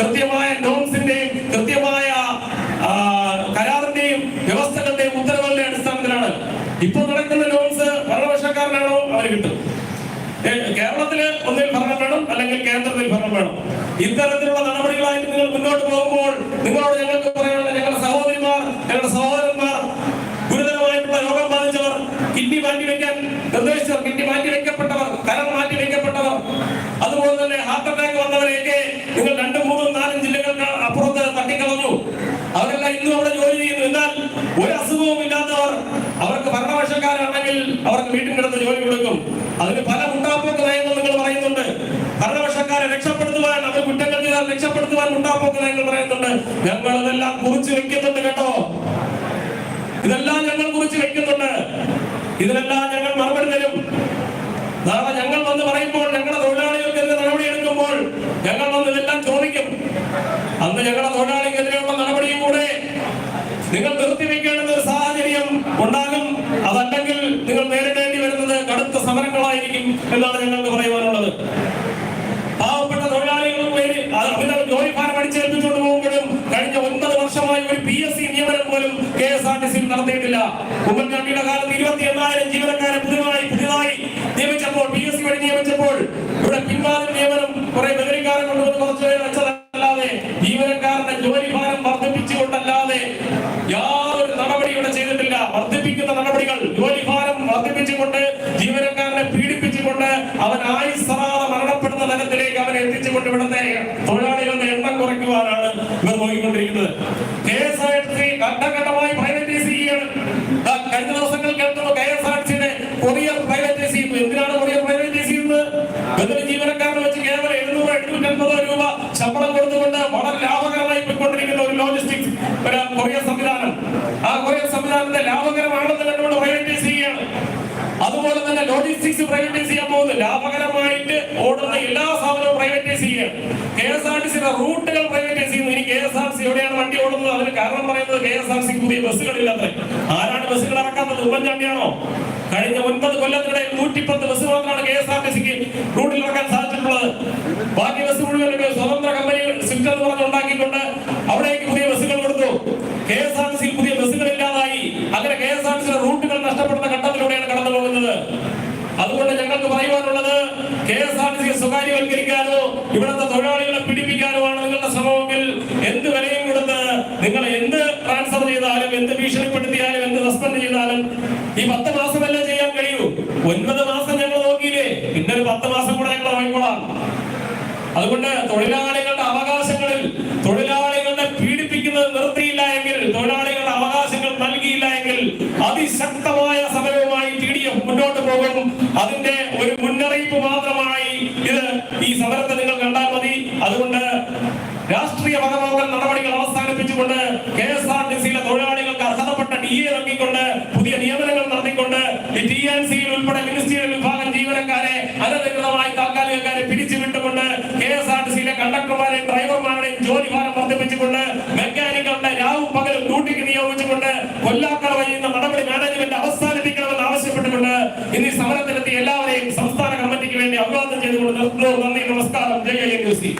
കൃത്യമായ നോംസിന്റെയും കൃത്യമായ കരാറിന്റെയും വ്യവസ്ഥകളുടെയും ഉത്തരവുകളുടെ അടിസ്ഥാനത്തിലാണ്. ഇപ്പോൾ നടക്കുന്ന നോംസ് ഭരണപക്ഷക്കാരനാണോ അവർ കിട്ടും. കേരളത്തിൽ ഒന്നിൽ ഭരണം വേണം അല്ലെങ്കിൽ കേന്ദ്രത്തിൽ ഭരണം വേണം. ഇത്തരത്തിലുള്ള നടപടികളായിട്ട് നിങ്ങൾ മുന്നോട്ട് പോകുമ്പോൾ നിങ്ങളോട് ഞങ്ങൾക്ക് പറയാനുള്ള ഞങ്ങളുടെ സഹോദരിമാർ ഞങ്ങളുടെ സഹോദരന്മാർ ഗുരുതരമായിട്ടുള്ള രോഗം ബാധിച്ചവർ കിഡ്നി മാറ്റിവെക്കാൻ നിർദ്ദേശിച്ചവർ കിഡ്നി മാറ്റി വെക്കപ്പെട്ടവർ ഇല്ലാത്തവർ അവർക്ക് ഭരണപക്ഷക്കാരാണെങ്കിൽ അവർക്ക് വീട്ടിൽ കിടന്ന് ജോലി കൊടുക്കും. അതിന് പല മുണ്ടാപ്പോക്ക് നയങ്ങൾ നിങ്ങൾ പറയുന്നുണ്ട്. ഭരണപക്ഷക്കാരെ രക്ഷപ്പെടുത്തുവാൻ അവർ കുറ്റങ്ങൾ ചെയ്താൽ രക്ഷപ്പെടുത്തുവാൻ മുണ്ടാപ്പോക്ക് നയങ്ങൾ പറയുന്നുണ്ട്. ഞങ്ങൾ ഇതെല്ലാം കുറിച്ച് വെക്കുന്നുണ്ട് കേട്ടോ. ഇതെല്ലാം ഞങ്ങൾ കുറിച്ച് വെക്കുന്നുണ്ട്. ഇതിനെല്ലാം ഞങ്ങൾ മറുപടി തരും. നാളെ ഞങ്ങൾ വന്ന് പറയുമ്പോൾ ഞങ്ങളുടെ തൊഴിലാളികൾക്കെതിരെ നടപടി എടുക്കുമ്പോൾ ഞങ്ങൾ വന്ന് ഇതെല്ലാം ചോദിക്കും. അന്ന് ഞങ്ങളുടെ തൊഴിലാളിക്കെതിരെയുള്ള നടപടിയും കൂടെ നിങ്ങൾ നിർത്തിവെക്കേണ്ടത് ഉണ്ടാകും. അതല്ലെങ്കിൽ നിങ്ങൾ നേരിടേണ്ടി വരുന്നത് കടുത്ത സമരങ്ങളായിരിക്കും എന്നാണ് ഞങ്ങൾക്ക് പറയുവാനുള്ളത്. പാവപ്പെട്ട തൊഴിലാളികളും പേര് അമിത ജോലി ഭാരം അടിച്ചേൽപ്പിച്ചുകൊണ്ട് പോകുമ്പോഴും കഴിഞ്ഞ ഒൻപത് വർഷമായി ഒരു പി എസ് സി നിയമനം പോലും K S R T C നടത്തിയിട്ടില്ല. ഉമ്മൻചാണ്ടിയുടെ കാലത്ത് ഇരുപത്തി എണ്ണായിരം ജീവനക്കാരെ പുതുതായി പുതിയതായി നിയമിച്ചപ്പോൾ പി എസ് സി വഴി നിയമിച്ചപ്പോൾ പീഡിപ്പിച്ചുകൊണ്ട് അവൻ ആയുസ്സറാതെ മരണപ്പെടുന്ന തലത്തിലേക്ക് അവൻ എത്തിച്ചുകൊണ്ട് ഇവിടുത്തെ തൊഴിലാളികളുടെ എണ്ണം കുറയ്ക്കുവാനാണ് ഇവർ നോക്കിക്കൊണ്ടിരിക്കുന്നത്. K S R T C ഘട്ടഘട്ടമായി privatise ചെയ്യുകയാണ് കഴിഞ്ഞ ദിവസങ്ങൾ കേൾക്കുന്നു കെ എസ് ആർ ടിയുടെ കൊറിയർ പ്രൈവറ്റൈസ് ചെയ്യുന്നു എന്തിനാണ് കൊറിയർ പ്രൈവറ്റൈസ് ചെയ്യുന്നത് ബദൽ ജീവനക്കാരനെ വെച്ച് കേവലം എഴുന്നൂറ് എണ്ണൂറ്റി രൂപ ശമ്പളം കൊടുത്തുകൊണ്ട് വളരെ ലാഭകരമായി പോയിക്കൊണ്ടിരിക്കുന്ന ഒരു ലോജിസ്റ്റിക്സ് ഒരു കൊറിയർ സംവിധാനം. ആ കൊറിയർ സംവിധാനത്തെ ലാഭകരമാണെന്ന് അതുപോലെ തന്നെ ലോജിസ്റ്റിക്സ് പ്രൈവറ്റൈസ് ചെയ്യാൻ പോകുന്നു. ലാഭകരമായിട്ട് ഓടുന്ന എല്ലാ സാധനവും പ്രൈവറ്റൈസ് ചെയ്യുകയാണ് കെ എസ് ആർ ടി സിയുടെ റൂട്ടുകൾ പ്രൈവറ്റൈസ് ചെയ്യുന്നു. ഇനി കെ എസ് ആർ സി എവിടെയാണ് വണ്ടി ഓടുന്നത്? അതിന് കാരണം പറയുന്നത് കെ എസ് ആർ സി പുതിയ ബസ്സുകളില്ലാത്ത. ആരാണ് ബസ്സുകൾ ഇറക്കാത്തത്? ഉമ്മൻചാണ്ടിയാണോ? കഴിഞ്ഞ ഒൻപത് കൊല്ലത്തിനിടയിൽ നൂറ്റിപ്പത്ത് ബസ് മാത്രമാണ് കെ എസ് ആർ ടി സിക്ക് റൂട്ടിൽ ഇറക്കാൻ സാധിച്ചിട്ടുള്ളത്. ബാക്കി ബസ് മുഴുവൻ സ്വതന്ത്ര കമ്പനികൾ സ്വിഫ്റ്റ് എന്ന് പറഞ്ഞ് ഉണ്ടാക്കിക്കൊണ്ട് അവിടേക്ക് പുതിയ ബസ്സുകൾ കൊടുത്തു കെ എസ് ആർ ടി സിയിൽ പുതിയ ബസ്സുകൾ ഇല്ലാതായി അങ്ങനെ കെ എസ് ആർ ടി സിയുടെ റൂട്ടുകൾ നഷ്ടപ്പെടുന്ന ഘട്ടത്തിലൂടെയാണ് കടന്നു പോകുന്നത് അതുകൊണ്ട് ഞങ്ങൾക്ക് പറയുവാനുള്ളത് കെ സ്വകാര്യവൽക്കരിക്കാനോ ഇവിടുത്തെ തൊഴിലാളികളെ പിടിപ്പിക്കാനുമാണ് നിങ്ങളുടെ ശ്രമമെങ്കിൽ എന്ത് വിലയും കൊടുത്ത് നിങ്ങൾ എന്ത് ട്രാൻസ്ഫർ ചെയ്താലും എന്ത് ഭീഷണിപ്പെടുത്തിയാലും എന്ത് സസ്പെൻഡ് ചെയ്താലും ഈ പത്ത് മാസമല്ലേ ചെയ്യാൻ കഴിയൂ? ഒൻപത് മാസം ഞങ്ങൾ നോക്കിയില്ലേ? പിന്നെ ഒരു പത്ത് മാസം കൂടെ ഞങ്ങൾ വാങ്ങിക്കോളാം. അതുകൊണ്ട് തൊഴിലാളികളുടെ അവകാശങ്ങളിൽ തൊഴിലാളികളെ പീഡിപ്പിക്കുന്നത് നിർത്തിയില്ല എങ്കിൽ തൊഴിലാളികളുടെ അവകാശങ്ങൾ നൽകിയില്ല എങ്കിൽ അതിശക്തമായ പോകും അതിന്റെ ഒരു മുന്നറിയിപ്പ് മാത്രമായി ഇത് ഈ സമരത്തെ നിങ്ങൾ കണ്ടാൽ മതി. അതുകൊണ്ട് രാഷ്ട്രീയ വകമാക്കൽ നടപടികൾ അവസാനിപ്പിച്ചുകൊണ്ട് കെ എസ് ആർ ടി സിയിലെ തൊഴിലാളികൾക്ക് അർഹതപ്പെട്ട ഡി എ നൽകിക്കൊണ്ട് പുതിയ നിയമനങ്ങൾ നടത്തിക്കൊണ്ട് ടി എൻ സിയിൽ ഉൾപ്പെടെ മിനിസ്റ്റീരിയൽ വിഭാഗം ജീവനക്കാരെ അനധികൃതമായി താൽക്കാലികക്കാരെ പിരിച്ചുവിട്ടുകൊണ്ട് കെ എസ് ആർ ടി സിയിലെ കണ്ടക്ടർമാരെയും ഡ്രൈവർമാരുടെയും ജോലി ഭാരം വർദ്ധിപ്പിച്ചുകൊണ്ട് ఉద్యోగులందరికీ నమస్కారం జై ఎన్యూసీ